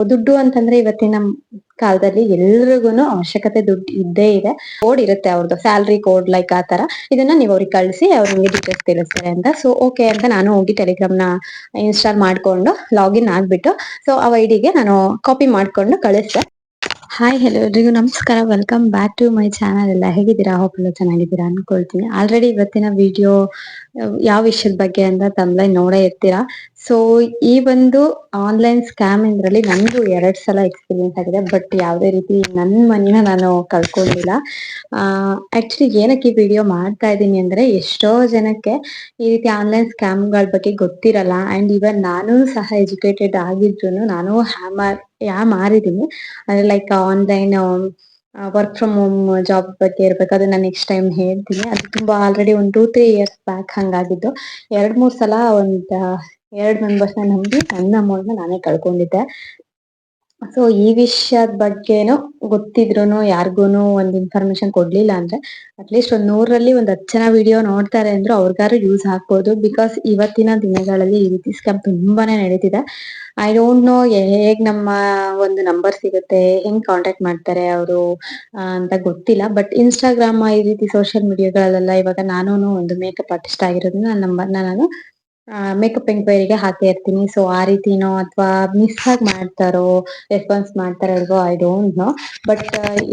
ದುಡ್ಡು ಅಂತಂದ್ರೆ ಇವತ್ತಿನ ಕಾಲದಲ್ಲಿ ಎಲ್ರಿಗೂ ಅವಶ್ಯಕತೆ ದುಡ್ಡು ಇದ್ದೇ ಇದೆ. ಕೋಡ್ ಇರುತ್ತೆ ಅವ್ರದ್ದು ಸ್ಯಾಲ್ರಿ ಕೋಡ್ ಲೈಕ್ ಆ ತರ ಇದನ್ನ ನೀವು ಅವ್ರಿಗೆ ಕಳಿಸಿ ಅವ್ರು ನಿಮಗೆ ಡೀಟೇಲ್ಸ್ ತಿಳಿಸ್ತಾರೆ ಅಂತ. ಸೊ ಓಕೆ ಅಂತ ನಾನು ಹೋಗಿ ಟೆಲಿಗ್ರಾಮ್ನ ಇನ್ಸ್ಟಾಲ್ ಮಾಡ್ಕೊಂಡು ಲಾಗಿನ್ ಆಗ್ಬಿಟ್ಟು ಸೊ ಆ ಐಡಿಗೆ ನಾನು ಕಾಪಿ ಮಾಡ್ಕೊಂಡು ಕಳಿಸ್ತೆ ಹಾಯ್ ಹೆಲೋ ಎಲ್ರಿಗೂ ನಮಸ್ಕಾರ. Welcome back to my channel ಎಲ್ಲ. ಹೇಗಿದ್ದೀರಾ? ಹೋಪ್ ಎಲ್ಲ ಚೆನ್ನಾಗಿದ್ದೀರಾ ಅನ್ಕೊಳ್ತೀನಿ. ಆಲ್ರೆಡಿ ಇವತ್ತಿನ ವಿಡಿಯೋ ಯಾವ ವಿಷಯದ ಬಗ್ಗೆ ಅಂತ ತಮ್ಮಲೈ ನೋಡೇ ಇರ್ತೀರಾ? ಸೊ ಈ ಒಂದು ಆನ್ಲೈನ್ ಸ್ಕ್ಯಾಮ್ ಇಂದ್ರಲ್ಲಿ ನಂದು ಎರಡ್ ಸಲ ಎಕ್ಸ್ಪೀರಿಯನ್ಸ್ ಆಗಿದೆ ಬಟ್ ಯಾವುದೇ ರೀತಿ ನನ್ನ ಮನಿನ ನಾನು ಕಳ್ಕೊಂಡಿಲ್ಲ. ಆಕ್ಚುಲಿ ಏನಕ್ಕೆ ಈ ವಿಡಿಯೋ ಮಾಡ್ತಾ ಇದ್ದೀನಿ ಅಂದ್ರೆ ಎಷ್ಟೋ ಜನಕ್ಕೆ ಈ ರೀತಿ ಆನ್ಲೈನ್ ಸ್ಕ್ಯಾಮ್ಗಳ ಬಗ್ಗೆ ಗೊತ್ತಿರಲ್ಲ. ಅಂಡ್ ಇವನ್ ನಾನು ಸಹ ಎಜುಕೇಟೆಡ್ ಆಗಿದ್ರು ನಾನು ಹ್ಯಾಮರ್ ಯಾ ಮಾರಿದೀನಿ ಅಂದ್ರೆ like online work from home job ಬಗ್ಗೆ ಇರ್ಬೇಕಾದ್ರೆ ಅದನ್ನ ನೆಕ್ಸ್ಟ್ ಟೈಮ್ ಹೇಳ್ತೀನಿ. ಅದು ತುಂಬಾ ಆಲ್ರೆಡಿ ಒಂದ್ ಟೂ ತ್ರೀ ಇಯರ್ಸ್ ಬ್ಯಾಕ್ ಹಂಗಾಗಿದ್ದು. ಎರಡ್, ಮೂರ್ ಸಲ ಒಂದ್ ಎರಡ್ ಮೆಂಬರ್ಸ್ನ ನಂಬಿ ನನ್ನ ಅಮೌಂಟ್ ನಾನೇ ಕಳ್ಕೊಂಡಿದ್ದೆ. ಸೊ ಈ ವಿಷಯದ ಬಗ್ಗೆನು ಗೊತ್ತಿದ್ರುನು ಯಾರಿಗೂನು ಒಂದ್ ಇನ್ಫಾರ್ಮೇಶನ್ ಕೊಡ್ಲಿಲ್ಲ ಅಂದ್ರೆ ಅಟ್ಲೀಸ್ಟ್ ಒಂದ್ ನೂರಲ್ಲಿ ಒಂದ್ ಹತ್ತು ಜನ ವಿಡಿಯೋ ನೋಡ್ತಾರೆ ಅಂದ್ರು ಅವ್ರಿಗಾರು ಯೂಸ್ ಆಗ್ಬೋದು ಬಿಕಾಸ್ ಇವತ್ತಿನ ದಿನಗಳಲ್ಲಿ ಈ ರೀತಿ ಸ್ಕ್ಯಾಮ್ ತುಂಬಾನೇ ನಡೀತಿದೆ. ಐ ಡೋಂಟ್ ನೋ ಹೇಗ್ ನಮ್ಮ ಒಂದು ನಂಬರ್ ಸಿಗುತ್ತೆ, ಹೆಂಗ್ ಕಾಂಟ್ಯಾಕ್ಟ್ ಮಾಡ್ತಾರೆ ಅವರು ಅಂತ ಗೊತ್ತಿಲ್ಲ. ಬಟ್ ಇನ್ಸ್ಟಾಗ್ರಾಮ್ ಈ ರೀತಿ ಸೋಷಿಯಲ್ ಮೀಡಿಯಾಗಳಲ್ಲೆಲ್ಲ ಇವಾಗ ನಾನು ಒಂದು ಮೇಕಪ್ ಆರ್ಟಿಸ್ಟ್ ಆಗಿರೋದ್ರಿಂದ ನನ್ನ ನಂಬರ್ನ ನಾನು ಮೇಕಪ್ ಎಂಕ್ವೈರಿಗೆ ಹಾಕ್ತಾ ಇರ್ತೀನಿ. ಸೊ ಆ ರೀತಿನೋ ಅಥವಾ ಮಿಸ್ ಆಗಿ ಮಾಡ್ತಾರೋ ರೆಸ್ಪಾನ್ಸ್ ಮಾಡ್ತಾರೋ ಇಲ್ವೋ ಐ ಡೋಂಟ್ ನೋ ಬಟ್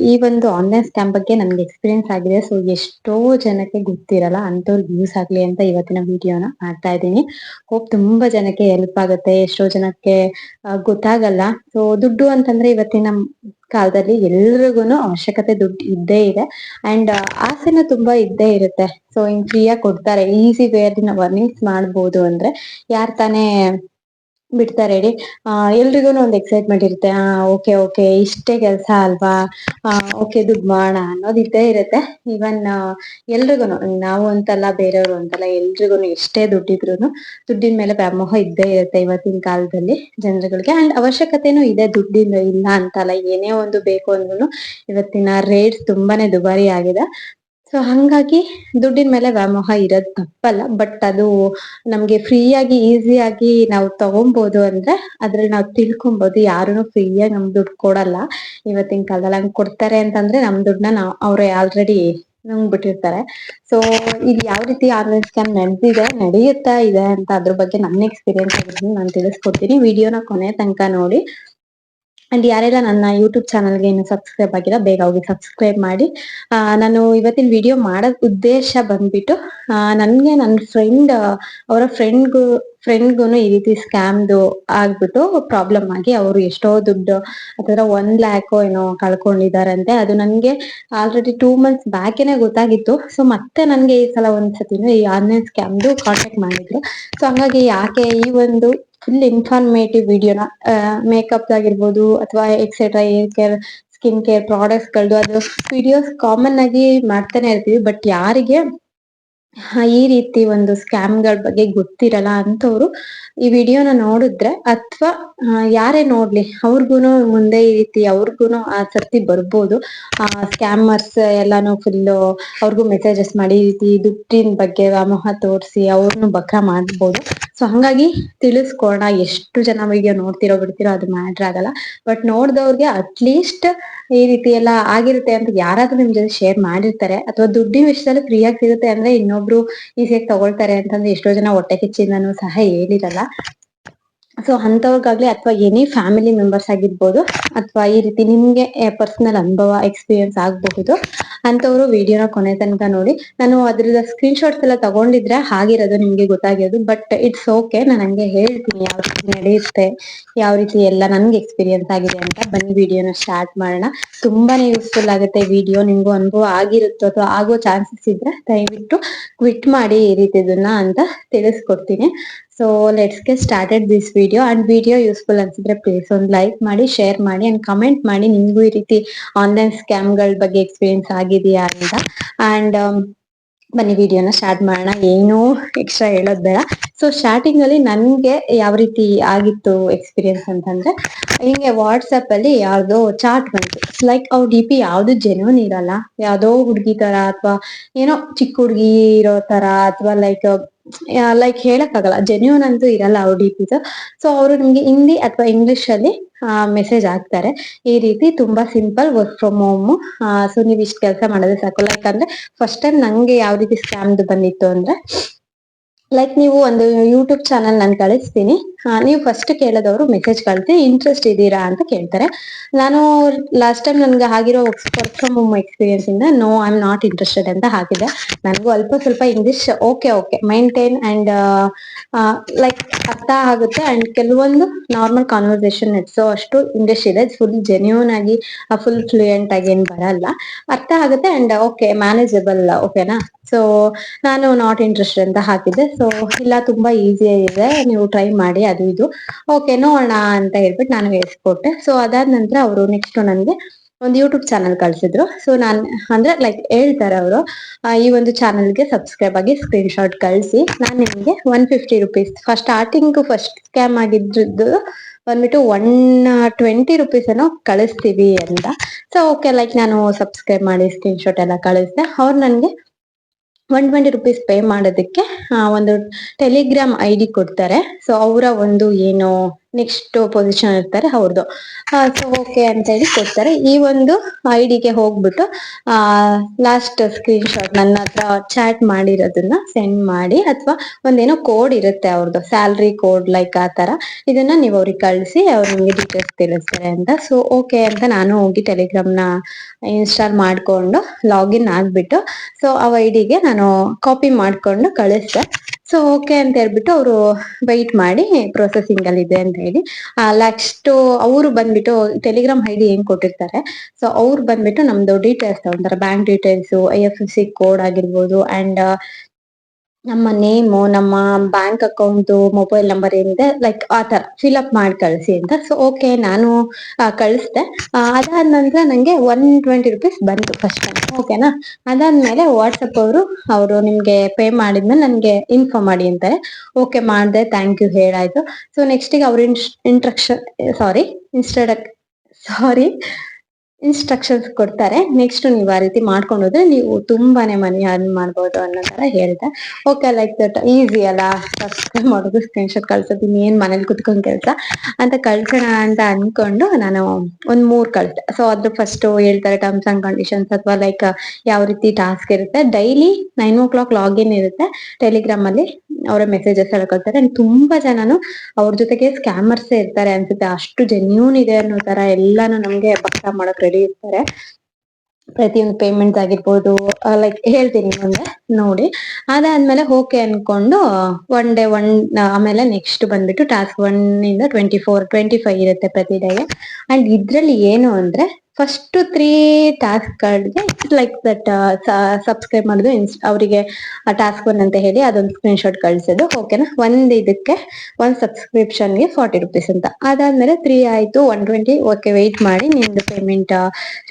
ಈ ಒಂದು ಆನ್ಲೈನ್ ಸ್ಕ್ಯಾಮ್ ಬಗ್ಗೆ ನನ್ಗೆ ಎಕ್ಸ್ಪೀರಿಯನ್ಸ್ ಆಗಿದೆ. ಸೊ ಎಷ್ಟೋ ಜನಕ್ಕೆ ಗೊತ್ತಿರಲ್ಲ ಅಂಥವ್ರಿಗೆ ಯೂಸ್ ಆಗ್ಲಿ ಅಂತ ಇವತ್ತಿನ ವಿಡಿಯೋನ ಮಾಡ್ತಾ ಇದ್ದೀನಿ. ಹೋಪ್ ತುಂಬಾ ಜನಕ್ಕೆ ಹೆಲ್ಪ್ ಆಗುತ್ತೆ. ಎಷ್ಟೋ ಜನಕ್ಕೆ ಗೊತ್ತಾಗಲ್ಲ. ಸೊ ದುಡ್ಡು ಅಂತಂದ್ರೆ ಇವತ್ತಿನ ಕಾಲದಲ್ಲಿ ಎಲ್ರಿಗೂನು ಅವಶ್ಯಕತೆ ದುಡ್ಡು ಇದ್ದೇ ಇದೆ. ಅಂಡ್ ಆಸೆನ ತುಂಬಾ ಇದ್ದೇ ಇರುತ್ತೆ. ಸೊ ಹಿಂಗ್ ಫ್ರೀಯಾಗಿ ಕೊಡ್ತಾರೆ. ಈಸಿ ವೇರ್ ನಾವು ಅರ್ನಿಂಗ್ಸ್ ಮಾಡ್ಬೋದು ಅಂದ್ರೆ ಯಾರ್ ತಾನೇ ಬಿಡ್ತಾರೆ ಹೇಳಿ ಆ ಎಲ್ರಿಗೂ ಒಂದು ಎಕ್ಸೈಟ್ಮೆಂಟ್ ಇರುತ್ತೆ. ಆ ಓಕೆ ಓಕೆ ಇಷ್ಟೇ ಕೆಲಸ ಅಲ್ವಾ? ಓಕೆ ದುಡ್ಡು ಮಾಡ ಅನ್ನೋದು ಇದ್ದೇ ಇರುತ್ತೆ. ಇವನ್ ಎಲ್ರಿಗೂ ನಾವು ಅಂತಲ್ಲ, ಬೇರೆಯವರು ಅಂತಲ್ಲ ಎಲ್ರಿಗೂ ಎಷ್ಟೇ ದುಡ್ಡಿದ್ರು ದುಡ್ಡಿನ ಮೇಲೆ ವ್ಯಾಮೋಹ ಇದ್ದೇ ಇರುತ್ತೆ ಇವತ್ತಿನ ಕಾಲದಲ್ಲಿ ಜನರುಗಳಿಗೆ. ಅಂಡ್ ಅವಶ್ಯಕತೆನೂ ಇದೆ ದುಡ್ಡಿನ ಇಲ್ಲ ಅಂತಲ್ಲ, ಏನೇ ಒಂದು ಬೇಕು ಅಂದ್ರೂ ಇವತ್ತಿನ ರೇಟ್ ತುಂಬಾನೇ ದುಬಾರಿ ಆಗಿದೆ. ಸೊ ಹಂಗಾಗಿ ದುಡ್ಡಿನ ಮೇಲೆ ವ್ಯಾಮೋಹ ಇರೋದು ತಪ್ಪಲ್ಲ. ಬಟ್ ಅದು ನಮ್ಗೆ ಫ್ರೀಯಾಗಿ ಆಗಿ ನಾವು ತಗೊಂಬೋದು ಅಂದ್ರೆ ಅದ್ರಲ್ಲಿ ನಾವು ತಿಳ್ಕೊಬೋದು. ಯಾರು ಫ್ರೀಯಾಗಿ ನಮ್ ದುಡ್ಡು ಕೊಡಲ್ಲ. ಇವತ್ತಿನ ಕಾಲದಲ್ಲಿ ಹಂಗ್ ಕೊಡ್ತಾರೆ ಅಂತಂದ್ರೆ ನಮ್ ದುಡ್ಡನ್ನ ನಾವ್ ಅವ್ರೆ ಆಲ್ರೆಡಿ ನಂಗ್ ಬಿಟ್ಟಿರ್ತಾರೆ ಸೊ ಇದು ಯಾವ ರೀತಿ ಆನ್ಲೈನ್ ಸ್ಕ್ಯಾಮ್ ನಡೆದಿದೆ, ನಡೆಯುತ್ತಾ ಇದೆ ಅಂತ ಅದ್ರ ಬಗ್ಗೆ ನನ್ನ ಎಕ್ಸ್ಪೀರಿಯನ್ಸ್ ನಾನು ತಿಳಿಸ್ಕೊಡ್ತೀನಿ. ವಿಡಿಯೋನ ಕೊನೆ ತನಕ ನೋಡಿ. ಅಂಡ್ ಯಾರೆಲ್ಲ ನನ್ನ ಯೂಟ್ಯೂಬ್ ಚಾನಲ್ಗೆ ಇನ್ನು ಸಬ್ಸ್ಕ್ರೈಬ್ ಆಗಿಲ್ಲ, ಬೇಗ ಹೋಗಿ ಸಬ್ಸ್ಕ್ರೈಬ್ ಮಾಡಿ. ನಾನು ಇವತ್ತಿನ ವಿಡಿಯೋ ಮಾಡೋ ಉದ್ದೇಶ ಬಂದ್ಬಿಟ್ಟು ನನಗೆ ನನ್ಗೆ ನನ್ನ ಫ್ರೆಂಡ್ ಅವರ ಫ್ರೆಂಡ್ಗೂ ಫ್ರೆಂಡ್ಗೂ ಈ ರೀತಿ ಸ್ಕ್ಯಾಮ್ದು ಆಗ್ಬಿಟ್ಟು ಪ್ರಾಬ್ಲಮ್ ಆಗಿ ಅವರು ಎಷ್ಟೋ ದುಡ್ಡು ಅಥವಾ ಒನ್ ಲ್ಯಾಕ್ ಏನೋ ಕಳ್ಕೊಂಡಿದಾರಂತೆ ಅದು ನನಗೆ ಆಲ್ರೆಡಿ ಟೂ ಮಂತ್ಸ್ ಬ್ಯಾಕೇನೆ ಗೊತ್ತಾಗಿತ್ತು. ಸೊ ಮತ್ತೆ ನನಗೆ ಈ ಸಲ ಒಂದ್ಸತಿನೂ ಈ ಆನ್ಲೈನ್ ಸ್ಕ್ಯಾಮ್ದು ಕಾಂಟ್ಯಾಕ್ಟ್ ಮಾಡಿದ್ರು. ಸೊ ಹಂಗಾಗಿ ಯಾಕೆ ಈ ಒಂದು ಫುಲ್ ಇನ್ಫಾರ್ಮೇಟಿವ್ ವಿಡಿಯೋನ ಮೇಕಪ್ ಆಗಿರ್ಬೋದು ಅಥವಾ etcetera hair care skin care products ಗಳದ್ದು, ಅದು ವಿಡಿಯೋಸ್ ಕಾಮನ್ ಆಗಿ ಮಾಡ್ತಾನೆ ಇರ್ತೀವಿ. ಬಟ್ ಯಾರಿಗೆ ಈ ರೀತಿ ಒಂದು ಸ್ಕ್ಯಾಮ್ಗಳ ಬಗ್ಗೆ ಗೊತ್ತಿರಲ್ಲ ಅಂತವ್ರು ಈ ವಿಡಿಯೋನ ನೋಡಿದ್ರೆ ಅಥವಾ ಯಾರೇ ನೋಡ್ಲಿ, ಅವ್ರಿಗೂನು ಮುಂದೆ ಈ ರೀತಿ ಅವ್ರಿಗೂನು ಆಸಕ್ತಿ ಬರ್ಬೋದು. ಆ ಸ್ಕ್ಯಾಮರ್ಸ್ ಎಲ್ಲಾನು ಫುಲ್ ಅವ್ರಿಗೂ ಮೆಸೇಜಸ್ ಮಾಡಿ ಈ ರೀತಿ ದುಡ್ಡಿನ ಬಗ್ಗೆ ವ್ಯಾಮೋಹ ತೋರಿಸಿ ಅವ್ರನ್ನೂ ಬಕ್ರ ಮಾಡ್ಬೋದು. ಸೊ ಹಂಗಾಗಿ ತಿಳಿಸ್ಕೊಳ ಎಷ್ಟು ಜನ ವಿಡಿಯೋ ನೋಡ್ತಿರೋ ಬಿಡ್ತಿರೋ ಅದು ಮ್ಯಾಟ್ರ್ ಆಗಲ್ಲ. ಬಟ್ ನೋಡಿದವ್ರಿಗೆ ಅಟ್ಲೀಸ್ಟ್ ಈ ರೀತಿ ಎಲ್ಲ ಆಗಿರುತ್ತೆ ಅಂತ ಯಾರಾದ್ರೂ ನಿಮ್ ಜೊತೆ ಶೇರ್ ಮಾಡಿರ್ತಾರೆ. ಅಥವಾ ದುಡ್ಡಿನ ವಿಷಯದಲ್ಲಿ ಫ್ರೀಯಾಗಿ ಸಿಗುತ್ತೆ ಅಂದ್ರೆ ಇನ್ನೊಬ್ರು ಈಸಿಯಾಗಿ ತಗೊಳ್ತಾರೆ ಅಂತಂದ್ರೆ ಎಷ್ಟೋ ಜನ ಹೊಟ್ಟೆ ಕಿಚ್ಚಿಂದನೂ ಸಹ ಹೇಳಿರಲ್ಲ. ಸೊ ಅಂತವ್ರಿಗಾಗ್ಲಿ ಅಥವಾ ಎನಿ ಫ್ಯಾಮಿಲಿ ಮೆಂಬರ್ಸ್ ಆಗಿರ್ಬೋದು, ಅಥವಾ ಈ ರೀತಿ ನಿಮ್ಗೆ ಪರ್ಸನಲ್ ಅನುಭವ ಎಕ್ಸ್ಪೀರಿಯನ್ಸ್ ಆಗಬಹುದು ಅಂತವ್ರು ವಿಡಿಯೋನ ಕೊನೆ ತನಕ ನೋಡಿ. ನಾನು ಅದ್ರದ ಸ್ಕ್ರೀನ್ ಶಾಟ್ಸ್ ಎಲ್ಲ ತಗೊಂಡಿದ್ರೆ ಆಗಿರೋದು ನಿಮ್ಗೆ ಗೊತ್ತಾಗಿರೋದು ಬಟ್ ಇಟ್ಸ್ ಓಕೆ ನಾನು ಹಂಗೆ ಹೇಳ್ತೀನಿ ಯಾವ ರೀತಿ ನಡೆಯುತ್ತೆ, ಯಾವ ರೀತಿ ಎಲ್ಲ ನನ್ಗೆ ಎಕ್ಸ್ಪೀರಿಯನ್ಸ್ ಆಗಿದೆ ಅಂತ ಬನ್ನಿ ವಿಡಿಯೋನ ಸ್ಟಾರ್ಟ್ ಮಾಡೋಣ. ತುಂಬಾನೇ ಯೂಸ್ಫುಲ್ ಆಗುತ್ತೆ ವಿಡಿಯೋ ನಿಮ್ಗೂ ಅನುಭವ ಆಗಿರುತ್ತೋ ಅಥವಾ ಆಗೋ ಚಾನ್ಸಸ್ ಇದ್ರೆ ದಯವಿಟ್ಟು ಕ್ವಿಟ್ ಮಾಡಿ ಈ ರೀತಿದನ್ನ ಅಂತ ತಿಳಿಸ್ಕೊಡ್ತೀನಿ. So let's get started this video and video useful ಅನ್ಸಿದ್ರೆ ಪ್ಲೀಸ್ ಒಂದು ಲೈಕ್ ಮಾಡಿ ಶೇರ್ ಮಾಡಿ ಅಂಡ್ ಕಮೆಂಟ್ ಮಾಡಿ ನಿಮ್ಗೂ ಈ ರೀತಿ ಆನ್ಲೈನ್ ಸ್ಕ್ಯಾಮ್ಗಳ ಬಗ್ಗೆ ಎಕ್ಸ್ಪೀರಿಯನ್ಸ್ ಆಗಿದೆಯಾ ಅಂತ. ಅಂಡ್ ಬನ್ನಿ ವಿಡಿಯೋನ ಸ್ಟಾರ್ಟ್ ಮಾಡೋಣ. ಏನು ಎಕ್ಸ್ಟ್ರಾ ಹೇಳೋದ್ ಬೇಡ. ಸೊ ಸ್ಟಾರ್ಟಿಂಗ್ ಅಲ್ಲಿ ನನ್ಗೆ ಯಾವ ರೀತಿ ಆಗಿತ್ತು ಎಕ್ಸ್ಪೀರಿಯನ್ಸ್ ಅಂತಂದ್ರೆ, ಹಿಂಗೆ ವಾಟ್ಸಪ್ ಅಲ್ಲಿ ಯಾವ್ದೋ ಚಾಟ್ ಬಂತು. ಲೈಕ್ ಅವ್ರ ಡಿ ಪಿ ಯಾವ್ದು ಜೆನ್ಯೂನ್ ಇರಲ್ಲ. ಯಾವ್ದೋ ಹುಡ್ಗಿ ತರ ಅಥವಾ ಏನೋ ಚಿಕ್ಕ ಹುಡ್ಗಿ ಇರೋ ತರ ಅಥವಾ ಲೈಕ್ ಲೈಕ್ ಹೇಳಕ್ಕಾಗಲ್ಲ. ಜೆನ್ಯೂನ್ ಅಂತೂ ಇರಲ್ಲ ಅವ್ರ ಡಿ ಸೊ ಅವರು ನಿಮ್ಗೆ ಹಿಂದಿ ಅಥವಾ ಇಂಗ್ಲಿಷ್ ಅಲ್ಲಿ ಮೆಸೇಜ್ ಹಾಕ್ತಾರೆ. ಈ ರೀತಿ ತುಂಬಾ simple work from home so ನೀವು ಇಷ್ಟು ಕೆಲಸ ಮಾಡಿದ್ರೆ ಸಾಕು. ಲೈಕ್ ಅಂದ್ರೆ ಫಸ್ಟ್ ಟೈಮ್ ನಂಗೆ ಯಾವ ರೀತಿ ಸ್ಕ್ಯಾಮ್ದು ಬಂದಿತ್ತು ಅಂದ್ರೆ ಲೈಕ್ ನೀವು ಒಂದು ಯೂಟ್ಯೂಬ್ ಚಾನಲ್ ನಾನು ಕಳಿಸ್ತೀನಿ. ನೀವು ಫಸ್ಟ್ ಕೇಳೋದವರು ಮೆಸೇಜ್ ಕಳಿಸಿ ಇಂಟ್ರೆಸ್ಟ್ ಇದ್ದೀರಾ ಅಂತ ಕೇಳ್ತಾರೆ. ನಾನು ಲಾಸ್ಟ್ ಟೈಮ್ ನನ್ಗೆ ಆಗಿರೋ ವರ್ಕ್ ಫ್ರಮ್ ಹೋಮ್ ಎಕ್ಸ್ಪೀರಿಯನ್ಸ್ ಇಂದ no I am not interested ಅಂತ ಹಾಕಿದೆ ನನಗೂ ಅಲ್ಪ ಸ್ವಲ್ಪ English okay okay maintain and like ಅರ್ಥ ಆಗುತ್ತೆ. ಅಂಡ್ ಕೆಲವೊಂದು ನಾರ್ಮಲ್ ಕಾನ್ವರ್ಸೇಷನ್ ನಡೆಸೋ ಅಷ್ಟು ಇಂಗ್ಲಿಷ್ ಇದೆ. ಫುಲ್ ಜೆನ್ಯೂನ್ ಆಗಿ ಫುಲ್ ಫ್ಲೂಯೆಂಟ್ ಆಗಿ ಏನ್ ಬರಲ್ಲ. ಅರ್ಥ ಆಗುತ್ತೆ ಅಂಡ್ ಓಕೆ ಮ್ಯಾನೇಜಬಲ್ ಓಕೆನಾ ಸೊ ನಾನು ನಾಟ್ ಇಂಟ್ರೆಸ್ಟೆಡ್ ಅಂತ ಹಾಕಿದ್ದೆ. ಸೊ ಇಲ್ಲ, ತುಂಬಾ ಈಸಿ ಇದೆ. ನೀವು ಟ್ರೈ ಮಾಡಿ, ಅದು ಇದು. ಓಕೆ ನೋಡೋಣ ಅಂತ ಹೇಳ್ಬಿಟ್ಟು ನಾನು ಹೇಳ್ಸ್ಕೊಟ್ಟೆ ಸೊ ಅದಾದ ನಂತರ ಅವರು ನೆಕ್ಸ್ಟ್ ನನಗೆ ಒಂದು ಯೂಟ್ಯೂಬ್ ಚಾನಲ್ ಕಳ್ಸಿದ್ರು. ಸೊ ನಾನ್ ಅಂದ್ರೆ ಲೈಕ್ ಹೇಳ್ತಾರೆ ಅವರು ಈ ಒಂದು ಚಾನಲ್ಗೆ ಸಬ್ಸ್ಕ್ರೈಬ್ ಆಗಿ ಸ್ಕ್ರೀನ್ ಶಾಟ್ ಕಳಿಸಿ. ನಾನು ನಿಮಗೆ one fifty rupees first starting first scam ಆಗಿದ್ದು ಬಂದ್ಬಿಟ್ಟು ಒನ್ ಟ್ವೆಂಟಿ ರುಪೀಸ್ ಏನೋ ಕಳಿಸ್ತೀವಿ ಅಂತ. ಸೊ ಓಕೆ ಲೈಕ್ ನಾನು ಸಬ್ಸ್ಕ್ರೈಬ್ ಮಾಡಿ ಸ್ಕ್ರೀನ್ ಶಾಟ್ ಎಲ್ಲ ಕಳಿಸ್ದೆ. ಅವ್ರು ನನಗೆ ಒನ್ ಟ್ವೆಂಟಿ ರುಪೀಸ್ ಪೇ ಮಾಡೋದಕ್ಕೆ ಒಂದು ಟೆಲಿಗ್ರಾಮ್ ಐ ಡಿ ಕೊಡ್ತಾರೆ. ಸೊ ಅವರ ಒಂದು ಏನು ನೆಕ್ಸ್ಟ್ ಪೊಸಿಷನ್ ಇರ್ತಾರೆ ಅವ್ರದ್ದು ಸೊ ಓಕೆ ಅಂತ ಹೇಳಿ ಕೊಡ್ತಾರೆ. ಈ ಒಂದು ಐ ಡಿಗೆ ಹೋಗ್ಬಿಟ್ಟು ಲಾಸ್ಟ್ ಸ್ಕ್ರೀನ್ ಶಾಟ್ ನನ್ನ ಹತ್ರ ಚಾಟ್ ಮಾಡಿರೋದನ್ನ ಸೆಂಡ್ ಮಾಡಿ, ಅಥವಾ ಒಂದೇನೋ ಕೋಡ್ ಇರುತ್ತೆ ಅವ್ರದ್ದು ಸ್ಯಾಲ್ರಿ ಕೋಡ್ ಲೈಕ್ ಆ ತರ ಇದನ್ನ ನೀವು ಅವ್ರಿಗೆ ಕಳಿಸಿ, ಅವ್ರು ನಿಮಗೆ ಡೀಟೇಲ್ಸ್ ತಿಳಿಸ್ತಾರೆ ಅಂತ. ಸೊ ಓಕೆ ಅಂತ ನಾನು ಹೋಗಿ ಟೆಲಿಗ್ರಾಮ್ನ ಇನ್ಸ್ಟಾಲ್ ಮಾಡ್ಕೊಂಡು ಲಾಗಿನ್ ಆಗ್ಬಿಟ್ಟು ಸೊ ಆ ಐ ಡಿಗೆ ನಾನು ಕಾಪಿ ಮಾಡ್ಕೊಂಡು ಕಳಿಸ್ದೆ. ಸೊ ಓಕೆ ಅಂತ ಹೇಳ್ಬಿಟ್ಟು ಅವರು ವೈಟ್ ಮಾಡಿ ಪ್ರೊಸೆಸಿಂಗ್ ಅಲ್ಲಿ ಇದೆ ಅಂತ ಹೇಳಿ. ನೆಕ್ಸ್ಟ್ ಅವರು ಬಂದ್ಬಿಟ್ಟು ಟೆಲಿಗ್ರಾಮ್ ಐ ಡಿ ಏನ್ ಕೊಟ್ಟಿರ್ತಾರೆ. ಸೊ ಅವ್ರು ಬಂದ್ಬಿಟ್ಟು ನಮ್ದು ಡೀಟೇಲ್ಸ್ ತಗೊಂತಾರೆ. Bank details I F C code ಆಗಿರ್ಬೋದು ಅಂಡ್ ನಮ್ಮ ನೇಮು ನಮ್ಮ ಬ್ಯಾಂಕ್ ಅಕೌಂಟ್ ಮೊಬೈಲ್ ನಂಬರ್ ಏನಿದೆ ಲೈಕ್ ಆ ತರ ಫಿಲ್ ಅಪ್ ಮಾಡಿ ಕಳಿಸಿ ಅಂತ. ಸೊ ಓಕೆ ನಾನು ಕಳಿಸ್ದೆ. ಅದಾದ ನಂತರ ನಂಗೆ ಒನ್ ಟ್ವೆಂಟಿ ರುಪೀಸ್ ಬಂತು ಫಸ್ಟ್ ಟೈಮ್ ಓಕೆನಾ ಅದಾದ್ಮೇಲೆ ವಾಟ್ಸಪ್ ಅವರು ಅವರು ನಿಮ್ಗೆ ಪೇ ಮಾಡಿದ್ಮೇಲೆ ನನಗೆ ಇನ್ಫಾರ್ಮ್ ಮಾಡಿ ಅಂತಾರೆ. ಓಕೆ ಮಾಡಿದೆ ಥ್ಯಾಂಕ್ ಯು ಹೇಳಾಯ್ತು. ಸೊ ನೆಕ್ಸ್ಟಿಗೆ ಅವ್ರ instruction sorry instruct sorry instructions ಕೊಡ್ತಾರೆ. ನೆಕ್ಸ್ಟ್ ನೀವು ಆ ರೀತಿ ಮಾಡ್ಕೊಂಡು ಹೋದ್ರೆ ನೀವು ತುಂಬಾನೇ ಮನಿ ಅರ್ನ್ ಮಾಡ್ಬೋದು ಅನ್ನೋ ತರ ಹೇಳ್ದೆ. ಓಕೆ ಲೈಕ್ ದಟ್ ಈಸಿ ಅಲ್ಲ. ಸಬ್ಸ್ಕ್ರೈಬ್ ಮಾಡೋದು ಸ್ಕ್ರೀನ್ ಶಾಟ್ ಕಳ್ಸೋದು ಏನ್ ಮನೇಲಿ ಕುತ್ಕೊಂಡ್ ಕೆಲ್ಸ ಅಂತ ಕಳ್ಸೋಣ ಅಂತ ಅನ್ಕೊಂಡು ನಾನು ಒಂದ್ ಮೂರ್ ಕಳ್ಸೆ ಸೊ ಅದ್ರ ಫಸ್ಟ್ ಹೇಳ್ತಾರೆ ಟರ್ಮ್ಸ್ ಅಂಡ್ ಕಂಡೀಷನ್ಸ್ ಅಥವಾ ಲೈಕ್ ಯಾವ ರೀತಿ ಟಾಸ್ಕ್ ಇರುತ್ತೆ. Daily nine o'clock login ಇರುತ್ತೆ. ಟೆಲಿಗ್ರಾಮ್ ಅಲ್ಲಿ ಅವರ ಮೆಸೇಜಸ್ ಹೇಳ್ಕೊಳ್ತಾರೆ ಅಂಡ್ ತುಂಬಾ ಜನನು ಅವ್ರ ಜೊತೆಗೆ ಸ್ಕ್ಯಾಮರ್ಸ್ ಇರ್ತಾರೆ ಅನ್ಸುತ್ತೆ. ಅಷ್ಟು ಜೆನ್ಯೂನ್ ಇದೆ ಅನ್ನೋ ತರ ಎಲ್ಲಾನು ನಮ್ಗೆ ಪಕ್ಕ ಮಾಡಕ್ ರೆಡಿ ಇರ್ತಾರೆ. ಪ್ರತಿಯೊಂದು ಪೇಮೆಂಟ್ ಆಗಿರ್ಬೋದು ಲೈಕ್ ಹೇಳ್ತೀನಿ ಮುಂದೆ, ನೋಡಿ. ಅದಾದ್ಮೇಲೆ ಓಕೆ ಅನ್ಕೊಂಡು ಒನ್ ಡೇ ಒನ್ ಆಮೇಲೆ ನೆಕ್ಸ್ಟ್ ಬಂದ್ಬಿಟ್ಟು ಟಾಸ್ಕ್ ಒನ್ ಇಂದ ಟ್ವೆಂಟಿ ಫೋರ್ ಟ್ವೆಂಟಿ ಫೈವ್ ಇರುತ್ತೆ ಪ್ರತಿ ಡೇಗೆ ಅಂಡ್ ಇದ್ರಲ್ಲಿ ಏನು ಅಂದ್ರೆ ಫಸ್ಟ್ ತ್ರೀ ಟಾಸ್ಕ್ ಗಳಿಗೆ ಲೈಕ್ ದಟ್ ಸಬ್ಸ್ಕ್ರೈಬ್ ಮಾಡೋದು ಅವರಿಗೆ ಟಾಸ್ಕ್ ಒನ್ ಅಂತ ಹೇಳಿ ಅದೊಂದು ಸ್ಕ್ರೀನ್ ಶಾಟ್ ಕಳಿಸೋದು ಓಕೆನಾ ಒಂದ್ ಇದಕ್ಕೆ ಒಂದ್ ಸಬ್ಸ್ಕ್ರಿಪ್ಷನ್ಗೆ ಫಾರ್ಟಿ ರುಪೀಸ್ ಅಂತ. ಅದಾದ್ಮೇಲೆ ತ್ರೀ ಆಯ್ತು ಒನ್ ಟ್ವೆಂಟಿ ಓಕೆ ವೆಯ್ಟ್ ಮಾಡಿ ನಿಮ್ದು ಪೇಮೆಂಟ್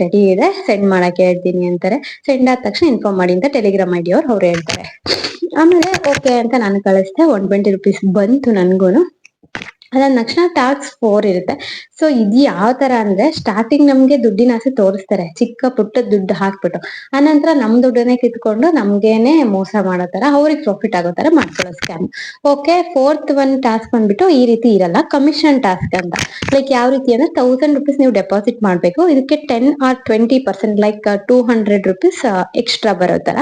ರೆಡಿ ಇದೆ. ಸೆಂಡ್ ಮಾಡಕ್ಕೆ ಹೇಳ್ತೀನಿ ಅಂತಾರೆ. ಸೆಂಡ್ ಆದ ತಕ್ಷಣ ಇನ್ಫಾರ್ಮ್ ಮಾಡಿ ಅಂತ ಟೆಲಿಗ್ರಾಮ್ ಐ ಡಿ ಅವ್ರು ಅವ್ರು ಹೇಳ್ತಾರೆ. ಆಮೇಲೆ ಓಕೆ ಅಂತ ನಾನು ಕಳಿಸ್ದೆ ಒನ್ ಟ್ವೆಂಟಿ ರುಪೀಸ್ ಬಂತು ನನ್ಗೂನು. ಅದಾದ ತಕ್ಷಣ ಟಾಸ್ಕ್ ಫೋರ್ ಇರುತ್ತೆ. ಸೊ ಇದು ಯಾವ ತರ ಅಂದ್ರೆ ಸ್ಟಾರ್ಟಿಂಗ್ ನಮ್ಗೆ ದುಡ್ಡಿನ ಆಸೆ ತೋರಿಸ್ತಾರೆ. ಚಿಕ್ಕ ಪುಟ್ಟ ದುಡ್ಡು ಹಾಕ್ಬಿಟ್ಟು. ಆನಂತರ ನಮ್ ದುಡ್ಡನ್ನೇ ಕಿತ್ಕೊಂಡು ನಮ್ಗೇನೆ ಮೋಸ ಮಾಡೋ ತರ, ಅವ್ರಿಗೆ ಪ್ರಾಫಿಟ್ ಆಗೋ ತರ ಮಾಡ್ಕೊಳ್ಳೋ scam okay fourth one task ಬಂದ್ಬಿಟ್ಟು ಈ ರೀತಿ ಇರಲ್ಲ ಕಮಿಷನ್ ಟಾಸ್ಕ್ ಅಂತ. ಲೈಕ್ ಯಾವ ರೀತಿ ಅಂದ್ರೆ ತೌಸಂಡ್ ರುಪೀಸ್ ನೀವು ಡೆಪಾಸಿಟ್ ಮಾಡ್ಬೇಕು. ಇದಕ್ಕೆ ten or twenty percent like two hundred rupees extra ಬರೋ ತರ.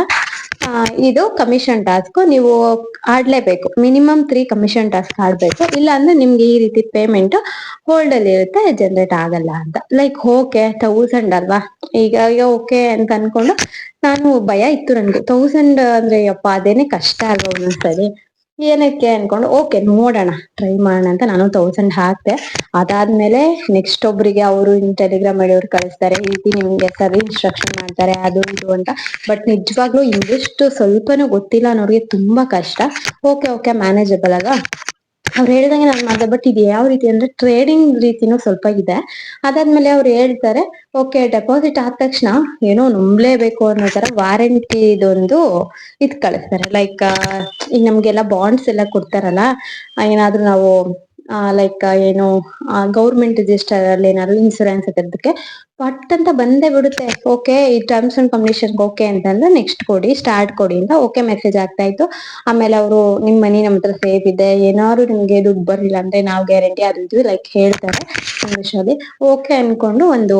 ಇದು ಕಮಿಷನ್ ಟಾಸ್ಕ್ ನೀವು ಆಡ್ಲೇಬೇಕು. ಮಿನಿಮಮ್ ತ್ರೀ ಕಮಿಷನ್ ಟಾಸ್ಕ್ ಆಡ್ಬೇಕು. ಇಲ್ಲ ಅಂದ್ರೆ ನಿಮ್ಗೆ ಈ ರೀತಿ ಪೇಮೆಂಟ್ ಹೋಲ್ಡ್ ಅಲ್ಲಿ ಇರುತ್ತೆ ಜನರೇಟ್ ಆಗಲ್ಲ ಅಂತ. ಲೈಕ್ ಓಕೆ ತೌಸಂಡ್ ಅಲ್ವಾ? ಈಗ ಓಕೆ ಅಂತ ಅನ್ಕೊಂಡು ನಾನು ಭಯ ಇತ್ತು ನನ್ಗೆ. ತೌಸಂಡ್ ಅಂದ್ರೆ ಯಪ್ಪ, ಅದೇನೆ ಕಷ್ಟ ಅಲ್ವಾ ಒಂದೊಂದ್ಸರಿ? ಏನಕ್ಕೆ ಅನ್ಕೊಂಡು ಓಕೆ ನೋಡೋಣ ಟ್ರೈ ಮಾಡೋಣ ಅಂತ ನಾನು ತೌಸಂಡ್ ಹಾಕ್ತೆ ಅದಾದ್ಮೇಲೆ ನೆಕ್ಸ್ಟ್ ಒಬ್ರಿಗೆ ಅವರು ಟೆಲಿಗ್ರಾಮ್ ಮಾಡಿ ಕಳಿಸ್ತಾರೆ, ಈ ರೀತಿ ನಿಮ್ಗೆ ಸರಿ ಇನ್ಸ್ಟ್ರಕ್ಷನ್ ಮಾಡ್ತಾರೆ, ಅದು ಇದು ಅಂತ. ಬಟ್ ನಿಜವಾಗ್ಲೂ ಇಂಗ್ಲಿಷ್ ಸ್ವಲ್ಪನೂ ಗೊತ್ತಿಲ್ಲ ಅನ್ನೋರಿಗೆ ತುಂಬಾ ಕಷ್ಟ. ಓಕೆ ಓಕೆ ಮ್ಯಾನೇಜಬಲ್ ಅಲ್ವಾ? ಅವ್ರು ಹೇಳ್ದಂಗೆ ನಾನು ಮಾಡಿದೆ ಬಟ್ ಇದು ಯಾವ ರೀತಿ ಅಂದ್ರೆ ಟ್ರೇಡಿಂಗ್ ರೀತಿನೂ ಸ್ವಲ್ಪ ಇದೆ. ಅದಾದ್ಮೇಲೆ ಅವ್ರು ಹೇಳ್ತಾರೆ ಓಕೆ ಡೆಪಾಸಿಟ್ ಆದ ತಕ್ಷಣ ಏನೋ ನಂಬಲೇಬೇಕು ಅನ್ನೋ ತರ ವಾರಂಟಿ ಇದೊಂದು ಇದ್ ಕಳಿಸ್ತಾರೆ. ಲೈಕ್ ಈಗ ನಮ್ಗೆಲ್ಲ ಬಾಂಡ್ಸ್ ಎಲ್ಲ ಕೊಡ್ತಾರಲ್ಲ, ಏನಾದ್ರೂ ನಾವು ಲೈಕ್ ಏನು ಗೌರ್ಮೆಂಟ್ ರಿಜಿಸ್ಟರ್ ಅಲ್ಲಿ ಏನಾದ್ರು ಇನ್ಸೂರೆನ್ಸ್ ಅದಕ್ಕೆ ಪಟ್ ಅಂತ ಬಂದೇ ಬಿಡುತ್ತೆ. ಓಕೆ ಈ ಟರ್ಮ್ಸ್ ಅಂಡ್ ಕಂಡೀಷನ್ ಓಕೆ ಅಂತಂದ್ರೆ ನೆಕ್ಸ್ಟ್ ಕೊಡಿ ಸ್ಟಾರ್ಟ್ ಕೊಡಿ ಅಂತ ಓಕೆ ಮೆಸೇಜ್ ಆಗ್ತಾ ಇತ್ತು. ಆಮೇಲೆ ಅವರು ನಿಮ್ ಮನಿ ನಮ್ ಹತ್ರ ಸೇಫ್ ಇದೆ, ಏನಾದ್ರು ನಿಮ್ಗೆ ದುಡ್ಡು ಬರ್ಲಿಲ್ಲ ಅಂದ್ರೆ ನಾವು ಗ್ಯಾರಂಟಿ ಅದು ಇದು ಲೈಕ್ ಹೇಳ್ತಾರೆ. ಇಂಗ್ಲಿಷ್ ಅಲ್ಲಿ. ಓಕೆ ಅನ್ಕೊಂಡು ಒಂದು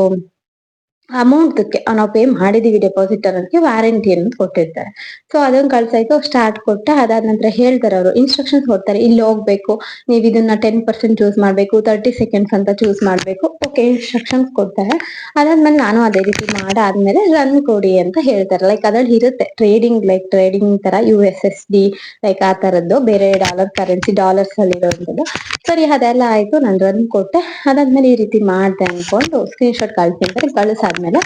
ಅಮೌಂಟ್ ನಾವು ಪೇ ಮಾಡಿದೀವಿ ಡೆಪಾಸಿಟ್ ಅನ್ನೋದಕ್ಕೆ ವಾರಂಟಿ ಅನ್ನೋದು ಕೊಟ್ಟಿರ್ತಾರೆ. ಸೊ ಅದನ್ನ ಕಳ್ಸಾಯ್ತು ಸ್ಟಾರ್ಟ್ ಕೊಟ್ಟ, ಅದಾದ ನಂತರ ಹೇಳ್ತಾರೆ ಅವರು ಇನ್ಸ್ಟ್ರಕ್ಷನ್ಸ್ ಕೊಡ್ತಾರೆ, ಇಲ್ಲಿ ಹೋಗ್ಬೇಕು, ನೀವು ಇದನ್ನ ಟೆನ್ ಪರ್ಸೆಂಟ್ ಚೂಸ್ ಮಾಡ್ಬೇಕು ತರ್ಟಿ ಸೆಕೆಂಡ್ಸ್ ಅಂತ ಚೂಸ್ ಮಾಡ್ಬೇಕು ಓಕೆ ಇನ್ಸ್ಟ್ರಕ್ಷನ್ಸ್ ಕೊಡ್ತಾರೆ. ಅದಾದ್ಮೇಲೆ ನಾನು ಅದೇ ರೀತಿ ಮಾಡಾದ್ಮೇಲೆ ರನ್ ಕೊಡಿ ಅಂತ ಹೇಳ್ತಾರೆ. ಲೈಕ್ ಅದ್ರಲ್ಲಿ ಇರುತ್ತೆ ಟ್ರೇಡಿಂಗ್ ಲೈಕ್ ಟ್ರೇಡಿಂಗ್ ತರ U S S D like ಆ ತರದ್ದು ಬೇರೆ ಡಾಲರ್ ಕರೆನ್ಸಿ ಡಾಲರ್ಸ್ ಅಲ್ಲಿ ಇರೋದು ಸರಿ, ಅದೆಲ್ಲ ಆಯ್ತು, ನಾನು ರನ್ ಕೊಟ್ಟೆ. ಅದಾದ್ಮೇಲೆ ಈ ರೀತಿ ಮಾಡ್ದೆ ಅನ್ಕೊಂಡು ಸ್ಕ್ರೀನ್ ಶಾಟ್ ಕಳ್ಸಿದ್ರೆ ಕಳ್ಸಾದ್ಮೇಲೆ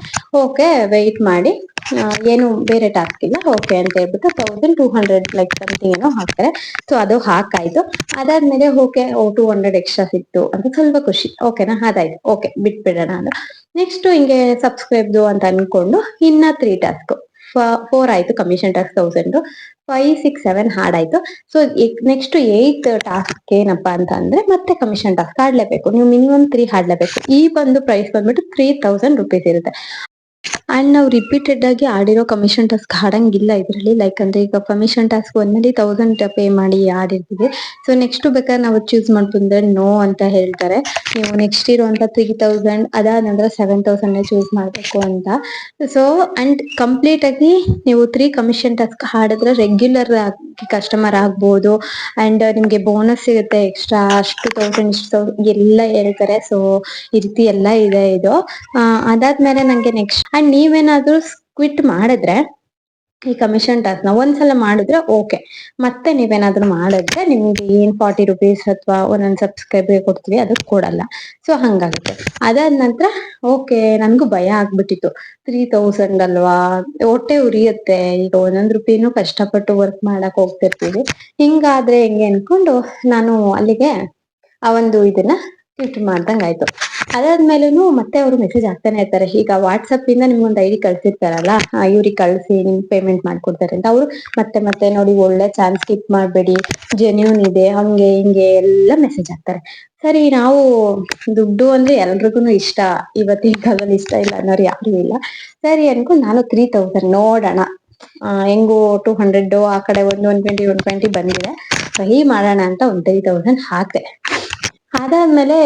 ಓಕೆ ವೆಯ್ಟ್ ಮಾಡಿ ಏನು ಬೇರೆ ಟಾಸ್ಕ್ ಇಲ್ಲ, ಓಕೆ ಅಂತ ಹೇಳ್ಬಿಟ್ಟು thousand two hundred like something ಏನೋ ಹಾಕ್ತಾರೆ. ಸೊ ಅದು ಹಾಕಾಯ್ತು. ಅದಾದ್ಮೇಲೆ, ಓಕೆ ಟೂ ಹಂಡ್ರೆಡ್ ಎಕ್ಸ್ಟ್ರಾ ಸಿಕ್ತು ಅಂತ ಸ್ವಲ್ಪ ಖುಷಿ. ಓಕೆನಾ ಅದಾಯ್ತು. ಓಕೆ ಬಿಟ್ಬಿಡೋಣ ಅಂತ ನೆಕ್ಸ್ಟ್ ಹಿಂಗೆ ಸಬ್ಸ್ಕ್ರೈಬ್ದು ಅಂತ ಅನ್ಕೊಂಡು, ಇನ್ನ ತ್ರೀ ಟಾಸ್ಕ್ ಫೋರ್ ಆಯ್ತು commission task thousand five six seven ಹಾಡಾಯ್ತು so next eight task ಏನಪ್ಪಾ ಅಂತ ಅಂದ್ರೆ ಮತ್ತೆ ಕಮಿಷನ್ ಟಾಸ್ಕ್ ಹಾಡ್ಲೇಬೇಕು. ನೀವು ಮಿನಿಮಮ್ ತ್ರೀ ಹಾಡ್ಲೇಬೇಕು. ಈ ಒಂದು ಪ್ರೈಸ್ ಬಂದ್ಬಿಟ್ಟು ತ್ರೀ ತೌಸಂಡ್ ರುಪೀಸ್ ಇರುತ್ತೆ. ಅಂಡ್ ನಾವು ರಿಪೀಟೆಡ್ ಆಗಿ ಆಡಿರೋ ಕಮಿಷನ್ ಟಾಸ್ಕ್ ಆಡಂಗಿಲ್ಲ ಇದರಲ್ಲಿ. ಲೈಕ್ ಅಂದ್ರೆ ಈಗ ಕಮಿಷನ್ ಟಾಸ್ಕ್ ಒಂದಲ್ಲಿ ತೌಸಂಡ್ ಪೇ ಮಾಡಿ ಆಡಿರ್ತೀವಿ. ಸೊ ನೆಕ್ಸ್ಟ್ ಬೇಕಾದ್ರೆ ನಾವು ಚೂಸ್ ಮಾಡ್ಬಂದ್ರೆ ನೋ ಅಂತ ಹೇಳ್ತಾರೆ. ನೀವು ನೆಕ್ಸ್ಟ್ ಇರುವಂತ ತ್ರೀ ತೌಸಂಡ್ ಅದಾದ ನಂತರ ಸೆವೆನ್ ತೌಸಂಡ್ ಚೂಸ್ ಮಾಡ್ಬೇಕು ಅಂತ. ಸೊ ಅಂಡ್ ಕಂಪ್ಲೀಟ್ ಆಗಿ ನೀವು ತ್ರೀ ಕಮಿಷನ್ ಟಾಸ್ಕ್ ಹಾಡಿದ್ರೆ ರೆಗ್ಯುಲರ್ ಆಗಿ ಕಸ್ಟಮರ್ ಆಗ್ಬೋದು. ಅಂಡ್ ನಿಮ್ಗೆ ಬೋನಸ್ ಸಿಗುತ್ತೆ ಎಕ್ಸ್ಟ್ರಾ ಅಷ್ಟು ತೌಸಂಡ್ ಇಷ್ಟು ಎಲ್ಲ ಹೇಳ್ತಾರೆ. ಸೊ ಈ ರೀತಿ ಎಲ್ಲ ಇದೆ ಇದು. ಅದಾದ್ಮೇಲೆ ನಂಗೆ ನೆಕ್ಸ್ಟ್ ಅಂಡ್ ನೀವೇನಾದ್ರೂ ಕ್ವಿಟ್ ಮಾಡಿದ್ರೆ, ಈ ಕಮಿಷನ್ ಟಾಸ್ಕ್ನ ಒಂದ್ಸಲ ಮಾಡಿದ್ರೆ ಓಕೆ ಮತ್ತೆ ನೀವೇನಾದ್ರೂ ಮಾಡಿದ್ರೆ ನಿಮ್ಗೆ ಏನ್ ಫಾರ್ಟಿ ರುಪೀಸ್ ಅಥವಾ ಒಂದೊಂದ್ ಸಬ್ಸ್ಕ್ರೈಬ್ ಕೊಡ್ತೀವಿ ಅದಕ್ಕೆ ಕೊಡಲ್ಲ. ಸೊ ಹಂಗಾಗುತ್ತೆ. ಅದಾದ ನಂತರ ಓಕೆ ನನ್ಗೂ ಭಯ ಆಗ್ಬಿಟ್ಟಿತ್ತು. ತ್ರೀ ತೌಸಂಡ್ ಅಲ್ವಾ? ಹೊಟ್ಟೆ ಉರಿಯುತ್ತೆ. ಈಗ ಒಂದೊಂದ್ ರುಪೀನು ಕಷ್ಟಪಟ್ಟು ವರ್ಕ್ ಮಾಡಕ್ ಹೋಗ್ತಿರ್ತೀವಿ. ಹಿಂಗಾದ್ರೆ ಹೆಂಗೆ ಅನ್ಕೊಂಡು, ನಾನು ಅಲ್ಲಿಗೆ ಆ ಒಂದು ಇದನ್ನ ಕ್ವಿಟ್ ಮಾಡ್ದಂಗ್ ಆಯ್ತು. ಅದಾದ್ಮೇಲೂ ಮತ್ತೆ ಅವರು ಮೆಸೇಜ್ ಆಗ್ತಾನೆ ಇರ್ತಾರೆ. ಈಗ ವಾಟ್ಸಪ್ ಇಂದ ನಿಮ್ಗೊಂದು ಐಡಿ ಕಳ್ಸಿರ್ತಾರಲ್ಲ ಇವ್ರಿಗೆ ಕಳ್ಸಿ ನಿಮ್ ಪೇಮೆಂಟ್ ಮಾಡ್ಕೊಡ್ತಾರೆ ಅಂತ. ಅವರು ಮತ್ತೆ ಮತ್ತೆ ನೋಡಿ ಒಳ್ಳೆ ಚಾನ್ಸ್ ಸ್ಕಿಪ್ ಮಾಡ್ಬೇಡಿ ಜೆನ್ಯೂನ್ ಇದೆ, ಹಂಗೆ ಹಿಂಗೆ ಎಲ್ಲ ಮೆಸೇಜ್ ಹಾಕ್ತಾರೆ. ಸರಿ, ನಾವು ದುಡ್ಡು ಅಂದ್ರೆ ಎಲ್ರಿಗೂ ಇಷ್ಟ. ಇವತ್ತಿನ ಕಾಲದಲ್ಲಿ ಇಷ್ಟ ಇಲ್ಲ ಅನ್ನೋರು ಯಾರು ಇಲ್ಲ. ಸರಿ ಅನ್ಕೊಂಡು ನಾನು ತ್ರೀ ತೌಸಂಡ್ ನೋಡೋಣ. ಹೆಂಗು ಟೂ ಹಂಡ್ರೆಡ್ ಆ ಕಡೆ ಒಂದು ಒನ್ ಟ್ವೆಂಟಿ ಒನ್ ಟ್ವೆಂಟಿ ಬಂದಿದೆ. ಸಹಿ ಮಾಡೋಣ ಅಂತ ಒಂದ್ ತ್ರೀ ತೌಸಂಡ್ ಹಾಕ್ದೆ. ಅದಾದ್ಮೇಲೆ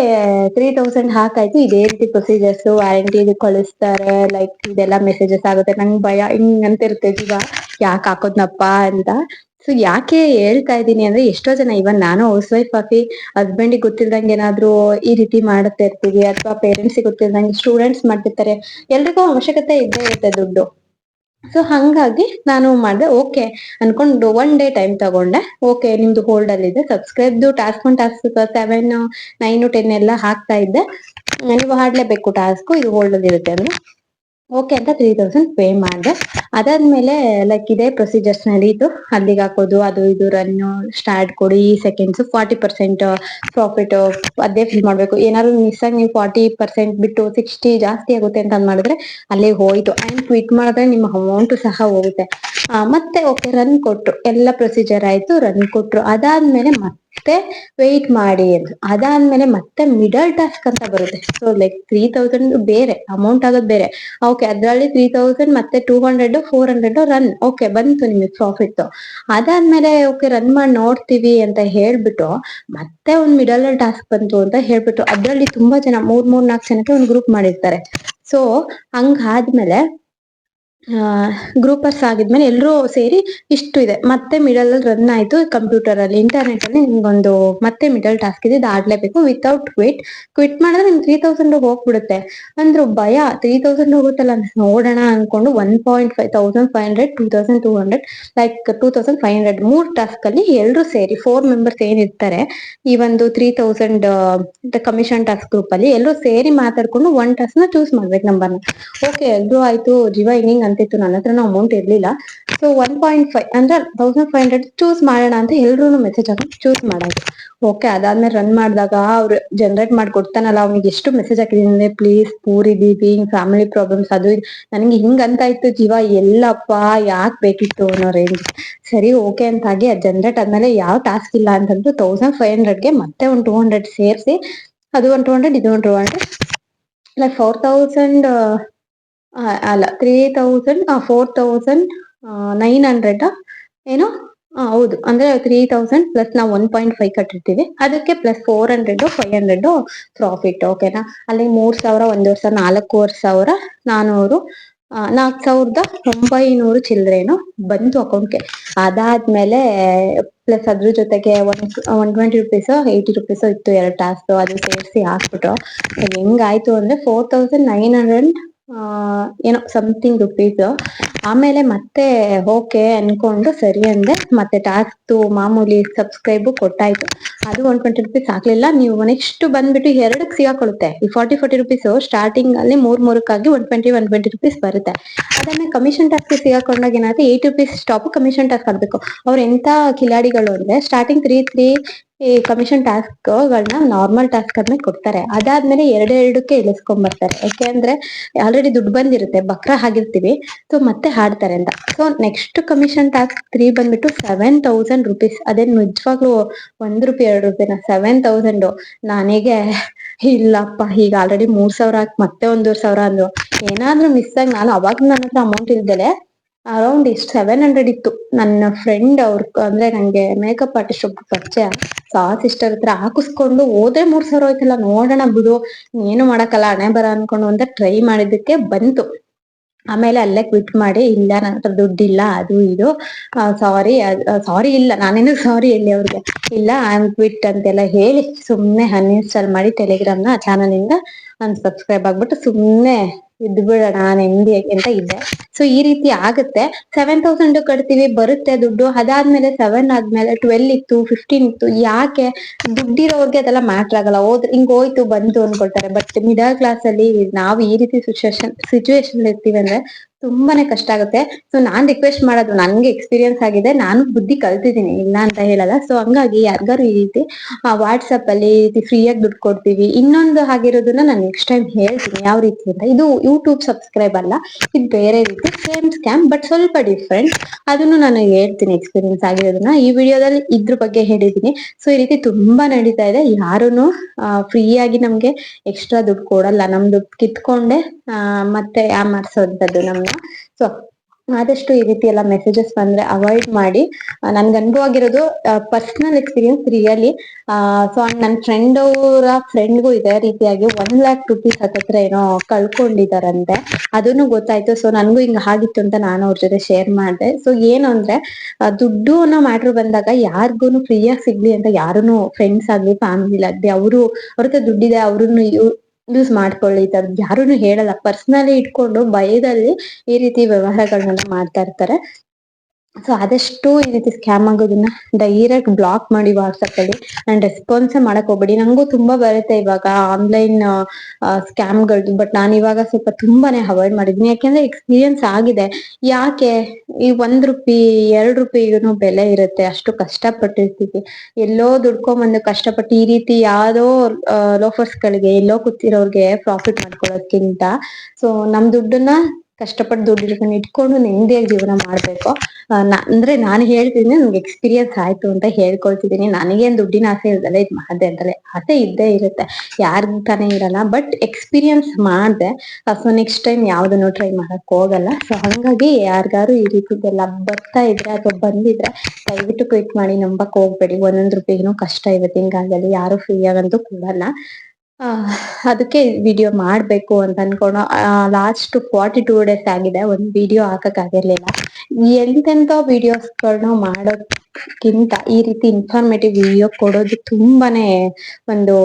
ತ್ರೀ ತೌಸಂಡ್ ಹಾಕಾಯ್ತು. ಇದೇ ರೀತಿ ಪ್ರೊಸೀಜರ್ಸ್ ವಾರಂಟಿ ಕಳಿಸ್ತಾರೆ. ಲೈಕ್ ಇದೆಲ್ಲ ಮೆಸೇಜಸ್ ಆಗುತ್ತೆ. ನಂಗೆ ಭಯ, ಹಿಂಗ್ ಅಂತಿರುತ್ತೆ ಜೀವ. ಯಾಕೆ ಹಾಕೋದ್ನಪ್ಪ ಅಂತ. ಸೊ ಯಾಕೆ ಹೇಳ್ತಾ ಇದ್ದೀನಿ ಅಂದ್ರೆ, ಎಷ್ಟೋ ಜನ ಇವನ್ ನಾನು ಹೌಸ್ ವೈಫ್ ಆಗಿ ಹಸ್ಬೆಂಡಿಗೆ ಗೊತ್ತಿಲ್ದಂಗೆ ಏನಾದ್ರು ಈ ರೀತಿ ಮಾಡ್ತಾ ಇರ್ತೀವಿ, ಅಥವಾ ಪೇರೆಂಟ್ಸ್ ಗೊತ್ತಿಲ್ದಂಗೆ ಸ್ಟೂಡೆಂಟ್ಸ್ ಮಾಡ್ತಿರ್ತಾರೆ. ಎಲ್ರಿಗೂ ಅವಶ್ಯಕತೆ ಇದ್ದೇ ಇರುತ್ತೆ ದುಡ್ಡು. ಸೊ ಹಂಗಾಗಿ ನಾನು ಮಾಡಿದೆ ಓಕೆ ಅನ್ಕೊಂಡು ಒನ್ ಡೇ ಟೈಮ್ ತಗೊಂಡೆ. ಓಕೆ ನಿಮ್ದು ಹೋಲ್ಡ್ ಅಲ್ಲಿ ಇದೆ. ಸಬ್ಸ್ಕ್ರೈಬ್ದು task one task seven nine ten ಎಲ್ಲ ಹಾಕ್ತಾ ಇದ್ದೆ. ನೀವು ಹಾಡ್ಲೇಬೇಕು ಟಾಸ್ಕ್ ಇದು ಹೋಲ್ಡ್ ಅಲ್ಲಿ ಇರುತ್ತೆ ಅಂದ್ರೆ ಓಕೆ ಅಂತ ತ್ರೀ ತೌಸಂಡ್ ಪೇ ಮಾಡಿದೆ. ಅದಾದ್ಮೇಲೆ ಲೈಕ್ ಇದೇ ಪ್ರೊಸೀಜರ್ಸ್ ನಡೀತು ಅಲ್ಲಿಗೆ ಹಾಕೋದು, ಅದು ಇದು ರನ್ ಸ್ಟಾರ್ಟ್ ಕೊಡಿ, ಈ ಸೆಕೆಂಡ್ಸ್ ಫಾರ್ಟಿ ಪರ್ಸೆಂಟ್ ಪ್ರಾಫಿಟ್ ಅದೇ ಫಿಲ್ ಮಾಡ್ಬೇಕು. ಏನಾದ್ರು ಮಿಸ್ ಆಗಿ ನೀವು ಫಾರ್ಟಿ ಪರ್ಸೆಂಟ್ ಬಿಟ್ಟು ಸಿಕ್ಸ್ಟಿ ಜಾಸ್ತಿ ಆಗುತ್ತೆ ಅಂತ ಮಾಡಿದ್ರೆ ಅಲ್ಲೇ ಹೋಯ್ತು. ಅಂಡ್ ಕ್ವಿಟ್ ಮಾಡಿದ್ರೆ ನಿಮ್ಮ ಅಮೌಂಟ್ ಸಹ ಹೋಗುತ್ತೆ. ಮತ್ತೆ ಓಕೆ ರನ್ ಕೊಟ್ರು. ಎಲ್ಲ ಪ್ರೊಸೀಜರ್ ಆಯ್ತು ರನ್ ಕೊಟ್ರು. ಅದಾದ್ಮೇಲೆ ಮತ್ತೆ ವೆಯ್ಟ್ ಮಾಡಿ ಅಂದ್ರು ಅದಾದ್ಮೇಲೆ ಮತ್ತೆ ಮಿಡಲ್ ಟಾಸ್ಕ್ ಅಂತ ಬರುತ್ತೆ. ಸೊ ಲೈಕ್ ತ್ರೀ ತೌಸಂಡ್ ಬೇರೆ ಅಮೌಂಟ್ ಆಗೋದು ಬೇರೆ. ಓಕೆ ಅದ್ರಲ್ಲಿ ತ್ರೀ ತೌಸಂಡ್ ಮತ್ತೆ two hundred four hundred run okay ಬಂತು ನಿಮಗೆ ಪ್ರಾಫಿಟ್ ಅದಾದ್ಮೇಲೆ ಓಕೆ ರನ್ ಮಾಡಿ ನೋಡ್ತೀವಿ ಅಂತ ಹೇಳ್ಬಿಟ್ಟು, ಮತ್ತೆ ಒಂದ್ ಮಿಡಲ್ ಟಾಸ್ಕ್ ಬಂತು ಅಂತ ಹೇಳ್ಬಿಟ್ಟು, ಅದ್ರಲ್ಲಿ ತುಂಬಾ ಜನ, ಮೂರ್ ಮೂರ್ ನಾಲ್ಕು ಜನಕ್ಕೆ ಒಂದು ಗ್ರೂಪ್ ಮಾಡಿರ್ತಾರೆ. ಸೊ ಹಂಗಾದ್ಮೇಲೆ ಗ್ರೂಪರ್ಸ್ ಆಗಿದ್ಮೇಲೆ ಎಲ್ಲರೂ ಸೇರಿ ಇಷ್ಟು ಇದೆ. ಮತ್ತೆ ಮಿಡಲ್ ಅಲ್ಲಿ ರನ್ ಆಯ್ತು ಕಂಪ್ಯೂಟರ್ ಅಲ್ಲಿ. ಇಂಟರ್ನೆಟ್ ಅಲ್ಲಿ ನಿಮ್ಗೊಂದು ಮತ್ತೆ ಮಿಡಲ್ ಟಾಸ್ಕ್ ಇದೆ. ಇದು ಆಡ್ಲೇಬೇಕು. ವಿತೌಟ್ ಕ್ವಿಟ್ ಕ್ವಿಟ್ ಮಾಡಿದ್ರೆ ನಿಮ್ಗೆ ತ್ರೀ ತೌಸಂಡ್ ಹೋಗ್ಬಿಡುತ್ತೆ. ಅಂದ್ರು ಭಯ. ತ್ರೀ ತೌಸಂಡ್ ಹೋಗುತ್ತಲ್ಲ ನೋಡೋಣ ಅನ್ಕೊಂಡು one point five thousand five hundred two thousand two hundred like two thousand five hundred ಮೂರ್ ಟಾಸ್ಕ್ ಅಲ್ಲಿ ಎಲ್ಲರೂ ಸೇರಿ ಫೋರ್ ಮೆಂಬರ್ಸ್ ಏನಿರ್ತಾರೆ, ಈ ಒಂದು three thousand commission task group ಅಲ್ಲಿ ಎಲ್ಲರೂ ಸೇರಿ ಮಾತಾಡ್ಕೊಂಡು ಒನ್ ಟಾಸ್ಕ್ನ ಚೂಸ್ ಮಾಡ್ಬೇಕು ನಂಬರ್ನ ಓಕೆ ಎಲ್ರು ಆಯ್ತು. ಜೀವ ಹಿಂಗ್ ಅಂತಿತ್ತು, ನನ್ನ ಹತ್ರನೂ ಅಮೌಂಟ್ ಇರ್ಲಿಲ್ಲ. ಸೊ ಒನ್ ಪಾಯಿಂಟ್ ಫೈವ್ ಅಂದ್ರೆ ತೌಸಂಡ್ ಫೈವ್ ಹಂಡ್ರೆಡ್ ಚೂಸ್ ಮಾಡೋಣ ಅಂತ ಎಲ್ರು ಮೆಸೇಜ್ ಹಾಕಿ ಚೂಸ್ ಮಾಡೋದು. ಓಕೆ ಅದಾದ್ಮೇಲೆ ರನ್ ಮಾಡಿದಾಗ ಅವ್ರು ಜನರೇಟ್ ಮಾಡಿ ಕೊಡ್ತಾನಲ್ಲ ಅವ್ನಿಗೆ ಎಷ್ಟು ಮೆಸೇಜ್ ಹಾಕಿದೀನಿ ಪ್ಲೀಸ್ ಪೂರಿ ಬಿಬಿ ಫ್ಯಾಮಿಲಿ ಪ್ರಾಬ್ಲಮ್ಸ್ ಅದು ನನಗೆ ಹಿಂಗಂತ ಇತ್ತು ಜೀವ, ಎಲ್ಲಪ್ಪ, ಯಾಕೆ ಬೇಕಿತ್ತು ಅನ್ನೋ ರೇಂಜ್ ಸರಿ ಓಕೆ ಅಂತ ಆಗಿ ಅದ್ ಜನರೇಟ್ ಆದ್ಮೇಲೆ ಯಾವ ಟಾಸ್ಕ್ ಇಲ್ಲ ಅಂತಂದ್ರು ತೌಸಂಡ್ ಫೈವ್ ಹಂಡ್ರೆಡ್ಗೆ ಮತ್ತೆ ಒಂದು ಟೂ ಹಂಡ್ರೆಡ್ ಸೇರಿಸಿ, ಅದು ಒಂದು ಟೂ ಹಂಡ್ರೆಡ್ ಇದು ಒಂದು two hundred like four thousand ಅಲ್ಲ three thousand four thousand nine hundred ಏನು ಹೌದು, ಅಂದ್ರೆ ತ್ರೀ ತೌಸಂಡ್ ಪ್ಲಸ್ ನಾವು ಒನ್ ಪಾಯಿಂಟ್ ಫೈವ್ ಕಟ್ಟಿರ್ತೀವಿ. ಅದಕ್ಕೆ plus four hundred five hundred profit ಓಕೆನಾ ಅಲ್ಲಿ ಮೂರ್ ಸಾವಿರ ಒಂದೂವರೆ ಸಾವಿರ ನಾಲ್ಕೂವರೆ ಸಾವಿರ ನಾನೂರು ನಾಲ್ಕು ಸಾವಿರದ ಒಂಬೈನೂರು ಚಿಲ್ಲರೆನೋ ಬಂತು ಅಕೌಂಟ್ಗೆ ಅದಾದ್ಮೇಲೆ ಪ್ಲಸ್ ಅದ್ರ ಜೊತೆಗೆ one one twenty rupees eighty rupees ಇತ್ತು ಎರಡು ಟಾಸ್ಕ್ ಅದು ಸೇರಿಸಿ ಹಾಕ್ಬಿಟ್ರು ಹೆಂಗಾಯ್ತು ಅಂದ್ರೆ ಫೋರ್ ತೌಸಂಡ್ ನೈನ್ ಹಂಡ್ರೆಡ್ ಏನೋ ಸಮಥಿಂಗ್ ರುಪೀಸ್ ಆಮೇಲೆ ಮತ್ತೆ ಓಕೆ ಅನ್ಕೊಂಡು ಸರಿ ಅಂದೆ. ಮತ್ತೆ ಟಾಸ್ಕ್ದು ಮಾಮೂಲಿ ಸಬ್ಸ್ಕ್ರೈಬ್ ಕೊಟ್ಟಾಯ್ತು. ಅದು ಒನ್ ಟ್ವೆಂಟಿ ರುಪೀಸ್ ಹಾಕ್ಲಿಲ್ಲ ನೀವು ನೆಕ್ಸ್ಟ್ ಬಂದ್ಬಿಟ್ಟು ಎರಡಕ್ಕೆ ಸಿಗಾಕೊಳ್ಳುತ್ತೆ. ಈ ಫಾರ್ಟಿ ಫಾರ್ಟಿ ರುಪೀಸ್ ಸ್ಟಾರ್ಟಿಂಗ್ ಅಲ್ಲಿ ಮೂರ್, ಮೂರಕ್ಕಾಗಿ one twenty one twenty rupees ಬರುತ್ತೆ. ಅದನ್ನ ಕಮಿಷನ್ ಟಾಸ್ಕ್ ಸಿಗಾಕೊಂಡಾಗ ಏನಾಗುತ್ತೆ eight rupees stop commission task ಆಗ್ಬೇಕು. ಅವ್ರು ಎಂತ ಕಿಲಾಡಿಗಳು ಅಂದ್ರೆ ಸ್ಟಾರ್ಟಿಂಗ್ ತ್ರೀ ತ್ರೀ ಈ ಕಮಿಷನ್ ಟಾಸ್ಕ್ ಗಳನ್ನ ನಾರ್ಮಲ್ ಟಾಸ್ಕ್ ಆದ್ಮೇಲೆ ಕೊಡ್ತಾರೆ. ಅದಾದ್ಮೇಲೆ ಎರಡೆರಡಕ್ಕೆ ಇಳಿಸ್ಕೊಂಡ್ ಬರ್ತಾರೆ ಯಾಕೆಂದ್ರೆ ಆಲ್ರೆಡಿ ದುಡ್ಡು ಬಂದಿರುತ್ತೆ, ಬಕ್ರ ಆಗಿರ್ತೀವಿ ಸೊ ಮತ್ತೆ ಹಾಡ್ತಾರೆ ಅಂತ. So next commission task three ಬಂದ್ಬಿಟ್ಟು ಸೆವೆನ್ ತೌಸಂಡ್ ರುಪೀಸ್ ಅದೇನ್ ನಿಜವಾಗ್ಲೂ ಒಂದ್ ರೂಪಾಯಿ, ಎರಡು ರೂಪಾಯಿನ ಸೆವೆನ್ ತೌಸಂಡ್ ನನಗೆ ಇಲ್ಲಪ್ಪ, ಈಗ ಆಲ್ರೆಡಿ ಮೂರ್ ಸಾವಿರ ಹಾಕಿ ಮತ್ತೆ ಒಂದೂವರೆ ಸಾವಿರ ಅಂದ್ರು. ಏನಾದ್ರೂ ಮಿಸ್ ಆಗಿ ನಾನು ಅವಾಗ ನನ್ನ ಹತ್ರ ಅಮೌಂಟ್ ಇಲ್ದಲೆ ಅರೌಂಡ್ ಇಷ್ಟು ಸೆವೆನ್ ಹಂಡ್ರೆಡ್ ಇತ್ತು. ನನ್ನ ಫ್ರೆಂಡ್ ಅವ್ರ ಅಂದ್ರೆ ನಂಗೆ ಮೇಕಪ್ ಆರ್ಟಿಸ್ಟ್ ಒಬ್ರು ಪರಿಚಯ. ಸಾ ಸಿಸ್ಟರ್ ಹತ್ರ ಹಾಕಿಸ್ಕೊಂಡು ಹೋದ್ರೆ ಮೂರ್ ಸಾವಿರ ಹೋಯ್ತಲ್ಲ, ನೋಡೋಣ ಬಿಡು ಏನು ಮಾಡಕ್ಕಲ್ಲ, ಹಣೆ ಬರ ಅನ್ಕೊಂಡು ಅಂತ ಟ್ರೈ ಮಾಡಿದ್ದಕ್ಕೆ ಬಂತು. ಆಮೇಲೆ ಅಲ್ಲೇ ಕ್ವಿಟ್ ಮಾಡಿ, ಇಲ್ಲ ನನ್ನ ಹತ್ರ ದುಡ್ಡಿಲ್ಲ, ಅದು ಇದು. ಸಾರಿ ಸಾರಿ ಇಲ್ಲ ನಾನೇನು ಸಾರಿ ಹೇಳಿ ಅವ್ರಿಗೆ. ಇಲ್ಲ ಐ ಆಮ್ ಕ್ವಿಟ್ ಅಂತೆಲ್ಲ ಹೇಳಿ ಸುಮ್ನೆ ಅನ್ಇನ್ಸ್ಟಾಲ್ ಮಾಡಿ ಟೆಲಿಗ್ರಾಮ್ನ ನ ಚಾನಲ್ ಇಂದ ಅನ್ಸಬ್ಸ್ಕ್ರೈಬ್ ಆಗ್ಬಿಟ್ಟು ಸುಮ್ನೆ ಇದ್ದು ಬಿಡೋಣ ನೆಮ್ಮದಿಯಾಗಿ ಅಂತ ಇದ್ದೆ. ಸೊ ಈ ರೀತಿ ಆಗುತ್ತೆ. ಸೆವೆನ್ ತೌಸಂಡ್ ಕಟ್ತೀವಿ, ಬರುತ್ತೆ ದುಡ್ಡು. ಅದಾದ್ಮೇಲೆ ಸೆವೆನ್ ಆದ್ಮೇಲೆ ಟ್ವೆಲ್ ಇತ್ತು ಫಿಫ್ಟೀನ್ ಇತ್ತು. ಯಾಕೆ? ದುಡ್ಡಿರೋರ್ಗೆ ಅದೆಲ್ಲ ಮ್ಯಾಟ್ರ್ ಆಗಲ್ಲ. ಹೋದ್ರೆ ಹಿಂಗ್ ಹೋಯ್ತು, ಬಂತು ಅನ್ಕೊಳ್ತಾರೆ. ಬಟ್ ಮಿಡಲ್ ಕ್ಲಾಸ್ ಅಲ್ಲಿ ನಾವು ಈ ರೀತಿ ಸಿಚುವೇಶನ್ ಸಿಚುವೇಶನ್ ಇರ್ತೀವಿ ಅಂದ್ರೆ ತುಂಬಾನೇ ಕಷ್ಟ ಆಗುತ್ತೆ. ಸೊ ನಾನ್ ರಿಕ್ವೆಸ್ಟ್ ಮಾಡೋದು ನನ್ಗೆ ಎಕ್ಸ್ಪೀರಿಯನ್ಸ್ ಆಗಿದೆ. ನಾನು ಬುದ್ಧಿ ಕಲ್ತಿದ್ದೀನಿ. ಇಲ್ಲ ಅಂತ ಹೇಳಲ್ಲ. ಸೊ ಹಂಗಾಗಿ ಯಾರಿಗಾರು ಈ ರೀತಿ ವಾಟ್ಸಪ್ ಅಲ್ಲಿ ಈ ರೀತಿ ಫ್ರೀಯಾಗಿ ದುಡ್ಡು ಕೊಡ್ತೀವಿ. ಇನ್ನೊಂದು ಆಗಿರೋದನ್ನ ನಾನು ನೆಕ್ಸ್ಟ್ ಟೈಮ್ ಹೇಳ್ತೀನಿ. ಯಾವ ರೀತಿ ಅಂತ. ಇದು ಯೂಟ್ಯೂಬ್ ಸಬ್ಸ್ಕ್ರೈಬ್ ಅಲ್ಲ. ಇದು ಬೇರೆ ರೀತಿ ಸೇಮ್ ಸ್ಕ್ಯಾಮ್ ಬಟ್ ಸ್ವಲ್ಪ ಡಿಫ್ರೆಂಟ್ ಅದನ್ನು ನಾನು ಹೇಳ್ತೀನಿ ಎಕ್ಸ್ಪೀರಿಯನ್ಸ್ ಆಗಿರೋದನ್ನ. ಈ ವಿಡಿಯೋದಲ್ಲಿ ಇದ್ರ ಬಗ್ಗೆ ಹೇಳಿದೀನಿ ಸೊ ಈ ರೀತಿ ತುಂಬಾ ನಡೀತಾ ಇದೆ. ಯಾರುನು ಫ್ರೀ ಆಗಿ ನಮ್ಗೆ ಎಕ್ಸ್ಟ್ರಾ ದುಡ್ಡು ಕೊಡಲ್ಲ. ನಮ್ ದುಡ್ಡು ಕಿತ್ಕೊಂಡೆ, ಆ, ಮತ್ತೆ ಯಾಮಾರ್ಸೋಂಥದ್ದು ಸೊ ಆದಷ್ಟು ಈ ರೀತಿ ಎಲ್ಲ ಮೆಸೇಜಸ್ ಬಂದ್ರೆ ಅವಾಯ್ಡ್ ಮಾಡಿ. ನನ್ಗೆ ಅನುಭವ ಆಗಿರೋದು ಪರ್ಸನಲ್ ಎಕ್ಸ್ಪೀರಿಯನ್ಸ್ ರಿಯಲಿ ಸೊ ನನ್ನ ಫ್ರೆಂಡ್ ಅವರ ಫ್ರೆಂಡ್ಗೂ ಇದೆ ರೀತಿಯಾಗಿ ಒನ್ ಲ್ಯಾಕ್ ರುಪೀಸ್ ಹತ್ತತ್ರ ಏನೋ ಕಳ್ಕೊಂಡಿದಾರಂತೆ. ಅದನ್ನು ಗೊತ್ತಾಯ್ತು. ಸೊ ನನ್ಗೂ ಹಿಂಗ ಆಗಿತ್ತು ಅಂತ ನಾನು ಅವ್ರ ಜೊತೆ ಶೇರ್ ಮಾಡಿದೆ. ಸೊ ಏನು ಅಂದ್ರೆ ದುಡ್ಡು ಅನ್ನೋ ಮ್ಯಾಟ್ರ್ ಬಂದಾಗ ಯಾರಿಗೂನು ಫ್ರೀಯಾಗಿ ಸಿಗ್ಲಿ ಅಂತ ಯಾರುನು ಫ್ರೆಂಡ್ಸ್ ಆಗ್ಲಿ ಫ್ಯಾಮಿಲಿ ಆಗ್ಲಿ, ಅವರು, ಅವ್ರ ದುಡ್ಡಿದೆ ಅವ್ರನ್ನು ಯೂಸ್ ಮಾಡ್ಕೊಳ್ಳಿ ತರದ್ ಯಾರುನು ಹೇಳಲ್ಲ. ಪರ್ಸನಲಿ ಇಟ್ಕೊಂಡು ಭಯದಲ್ಲಿ ಈ ರೀತಿ ವ್ಯವಹಾರಗಳನ್ನ ಮಾಡ್ತಾ ಇರ್ತಾರೆ. ಸೊ ಆದಷ್ಟು ಈ ರೀತಿ ಸ್ಕ್ಯಾಮ್ ಆಗೋದನ್ನ ಡೈರೆಕ್ಟ್ ಬ್ಲಾಕ್ ಮಾಡಿ ವಾಟ್ಸಪ್ ಅಲ್ಲಿ ನಾನು ರೆಸ್ಪಾನ್ಸ್ ಮಾಡಕ್ ಹೋಗ್ಬೇಡಿ. ನಂಗೂ ತುಂಬಾ ಬರುತ್ತೆ ಇವಾಗ ಆನ್ಲೈನ್ ಸ್ಕ್ಯಾಮ್ಗಳದ್ದು ಬಟ್ ನಾನು ಇವಾಗ ಸ್ವಲ್ಪ ತುಂಬಾನೇ ಅವಾಯ್ಡ್ ಮಾಡಿದೀನಿ ಯಾಕೆಂದ್ರೆ ಎಕ್ಸ್ಪೀರಿಯನ್ಸ್ ಆಗಿದೆ. ಯಾಕೆ? ಈ ಒಂದ್ ರೂಪಿ, ಎರಡ್ ರೂಪಾಯಿಗೂ ಬೆಲೆ ಇರುತ್ತೆ. ಅಷ್ಟು ಕಷ್ಟಪಟ್ಟಿರ್ತೀವಿ. ಎಲ್ಲೋ ದುಡ್ಕೊಂಬಂದು ಕಷ್ಟಪಟ್ಟು ಈ ರೀತಿ ಯಾವ್ದೋ ಲೋಫರ್ಸ್ ಗಳಿಗೆ ಎಲ್ಲೋ ಕೂತಿರೋರ್ಗೆ ಪ್ರಾಫಿಟ್ ಮಾಡ್ಕೊಳ್ಳೋದ್ಕಿಂತ. ಸೊ ನಮ್ ದುಡ್ಡನ್ನ ಕಷ್ಟಪಟ್ಟು ದುಡ್ಡು ಇಟ್ಕೊಂಡು ನೆಮ್ಮದಿಯಾಗಿ ಜೀವನ ಮಾಡ್ಬೇಕು. ಅಂದ್ರೆ ನಾನು ಹೇಳ್ತೀನಿ ನನ್ಗೆ ಎಕ್ಸ್ಪೀರಿಯನ್ಸ್ ಆಯ್ತು ಅಂತ ಹೇಳ್ಕೊಳ್ತಿದ್ದೀನಿ. ನನಗೇನ್ ದುಡ್ಡಿನ ಆಸೆ ಇರ್ದಲ್ಲ ಇದು ಮಾಡಿದೆ ಅಂತಲೇ. ಆಸೆ ಇದ್ದೇ ಇರುತ್ತೆ. ಯಾರಿಗ್ ತಾನೇ ಇರಲ್ಲ. ಬಟ್ ಎಕ್ಸ್ಪೀರಿಯನ್ಸ್ ಮಾಡ್ದೆ. ಸೊ ನೆಕ್ಸ್ಟ್ ಟೈಮ್ ಯಾವ್ದನ್ನು ಟ್ರೈ ಮಾಡಕ್ ಹೋಗಲ್ಲ. ಸೊ ಹಂಗಾಗಿ ಯಾರಿಗಾರು ಈ ರೀತಿದೆಲ್ಲ ಬರ್ತಾ ಇದ್ರೆ ಅಥವಾ ಬಂದಿದ್ರೆ ದಯವಿಟ್ಟು ಕ್ವಿಟ್ ಮಾಡಿ ನಂಬಕ್ ಹೋಗ್ಬೇಡಿ. ಒಂದೊಂದ್ ರೂಪಾಯಿಗೂ ಕಷ್ಟ ಇವತ್ತಿನ ಕಾಲದಲ್ಲಿ ಯಾರು ಫ್ರೀ ಆಗಂತೂ ಕೊಡಲ್ಲ. ಅದಕ್ಕೆ ವಿಡಿಯೋ ಮಾಡ್ಬೇಕು ಅಂತ ಅನ್ಕೊಂಡು ಲಾಸ್ಟ್ ಫಾರ್ಟಿ ಟೂ ಡೇಸ್ ಆಗಿದೆ, ಒಂದ್ ವಿಡಿಯೋ ಹಾಕಕ್ ಆಗಿರ್ಲಿಲ್ಲ. ಎಂತೆಂತ ವಿಡಿಯೋಸ್ಗಳನ್ನ ಮಾಡೋದ್ಕಿಂತ ಈ ರೀತಿ ಇನ್ಫಾರ್ಮೇಟಿವ್ ವಿಡಿಯೋ ಕೊಡೋದು ತುಂಬಾನೇ ಒಂದು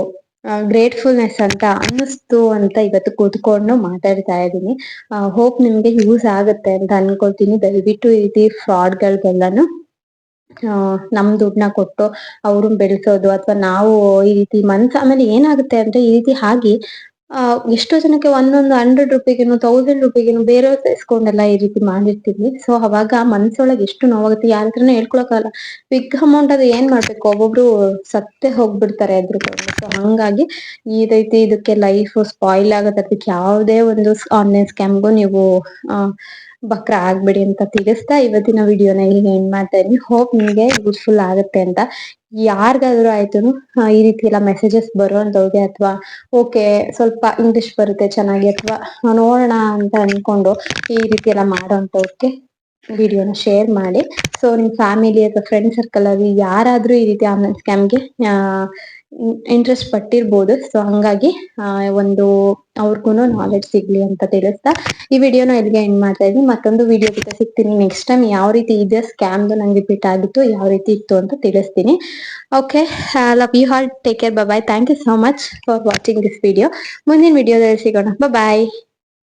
ಗ್ರೇಟ್ಫುಲ್ನೆಸ್ ಅಂತ ಅನ್ನಿಸ್ತು ಅಂತ ಇವತ್ತು ಕೂತ್ಕೊಂಡು ಮಾತಾಡ್ತಾ ಇದ್ದೀನಿ. ಹೋಪ್ ನಿಮ್ಗೆ ಯೂಸ್ ಆಗುತ್ತೆ ಅಂತ ಅನ್ಕೊಳ್ತೀನಿ. ದಯವಿಟ್ಟು ಈ ರೀತಿ ಫ್ರಾಡ್ಗಳ್ಗೆಲ್ಲಾನು ಆ, ನಮ್ ದುಡ್ಡನ್ನ ಕೊಟ್ಟು ಅವ್ರನ್ನ ಬೆಳೆಸೋದು ಅಥವಾ ನಾವು ಈ ರೀತಿ ಮನ್ಸ್ ಆಮೇಲೆ ಏನಾಗುತ್ತೆ ಅಂದ್ರೆ ಈ ರೀತಿ ಆಗಿ ಆ, ಎಷ್ಟೋ ಜನಕ್ಕೆ ಒಂದೊಂದು ಹಂಡ್ರೆಡ್ ರುಪೀಗೇನು ತೌಸಂಡ್ ರುಪೀಗೇನು ಬೇರೆಯವ್ರ ಇಸ್ಕೊಂಡೆಲ್ಲ ಈ ರೀತಿ ಮಾಡಿರ್ತೀವಿ. ಸೊ ಅವಾಗ ಮನ್ಸೊಳಗೆ ಎಷ್ಟು ನೋವಾಗುತ್ತೆ ಯಾರ ಹತ್ರನೂ ಹೇಳ್ಕೊಳಕ್ಕಾಗಲ್ಲ. ಬಿಗ್ ಅಮೌಂಟ್ ಅದು ಏನ್ ಮಾಡ್ಬೇಕು? ಒಬ್ಬೊಬ್ರು ಸತ್ತೇ ಹೋಗ್ಬಿಡ್ತಾರೆ ಅದ್ರ ಸೊ ಹಂಗಾಗಿ ಈ ರೀತಿ ಇದಕ್ಕೆ ಲೈಫ್ ಸ್ಪಾಯಿಲ್ ಆಗತ್ತೆ. ಅದಕ್ಕೆ ಯಾವುದೇ ಒಂದು ಆನ್ಲೈನ್ ಸ್ಕ್ಯಾಮ್ಗೂ ನೀವು ಬಕ್ರ ಆಗ್ಬೇಡಿ ಅಂತ ತಿಳಿಸ್ತಾ ಇವತ್ತಿನ ವಿಡಿಯೋನ ಇಲ್ಲಿ ಎಂಡ್ ಮಾಡ್ತಾ ಇದೀನಿ ಹೋಪ್ ನಿಮ್ಗೆ ಯೂಸ್ಫುಲ್ ಆಗುತ್ತೆ ಅಂತ. ಯಾರಿಗಾದ್ರೂ ಆಯ್ತು ಈ ರೀತಿ ಎಲ್ಲ ಮೆಸೇಜಸ್ ಬರೋದವ್ರಿಗೆ ಅಥವಾ ಓಕೆ ಸ್ವಲ್ಪ ಇಂಗ್ಲಿಷ್ ಬರುತ್ತೆ ಚೆನ್ನಾಗಿ ಅಥವಾ ನೋಡೋಣ ಅಂತ ಅನ್ಕೊಂಡು ಈ ರೀತಿ ಎಲ್ಲ ಮಾಡೋಂಥವ್ರಿಗೆ ವಿಡಿಯೋನ ಶೇರ್ ಮಾಡಿ. ಸೊ ನಿಮ್ ಫ್ಯಾಮಿಲಿ ಅಥವಾ ಫ್ರೆಂಡ್ ಸರ್ಕಲ್ ಅಲ್ಲಿ ಯಾರಾದ್ರೂ ಈ ರೀತಿ ಆನ್ಲೈನ್ ಸ್ಕ್ಯಾಮ್ಗೆ ಇಂಟ್ರೆಸ್ಟ್ ಪಟ್ಟಿರ್ಬೋದು. ಸೊ ಹಂಗಾಗಿ ಒಂದು ಅವ್ರಿಗೂ ನಾಲೆಡ್ಜ್ ಸಿಗ್ಲಿ ಅಂತ ತಿಳಿಸ್ತಾ ಈ ವಿಡಿಯೋನ ಇಲ್ಲಿಗೆ ಎಂಡ್ ಮಾಡ್ತಾ ಇದ್ದೀನಿ. ಮತ್ತೊಂದು ವಿಡಿಯೋ ಜೊತೆ ಸಿಗ್ತೀನಿ ನೆಕ್ಸ್ಟ್ ಟೈಮ್ ಯಾವ ರೀತಿ ಇದೆ ಸ್ಕ್ಯಾಮ್ದು ನಂಗೆ ರಿಪೀಟ್ ಆಗಿತ್ತು, ಯಾವ ರೀತಿ ಇತ್ತು ಅಂತ ತಿಳಿಸ್ತೀನಿ. Okay love you all take care bye thank you so much for watching this video ಮುಂದಿನ ವಿಡಿಯೋದಲ್ಲಿ ಸಿಗೋಣ. ಬಾಯ್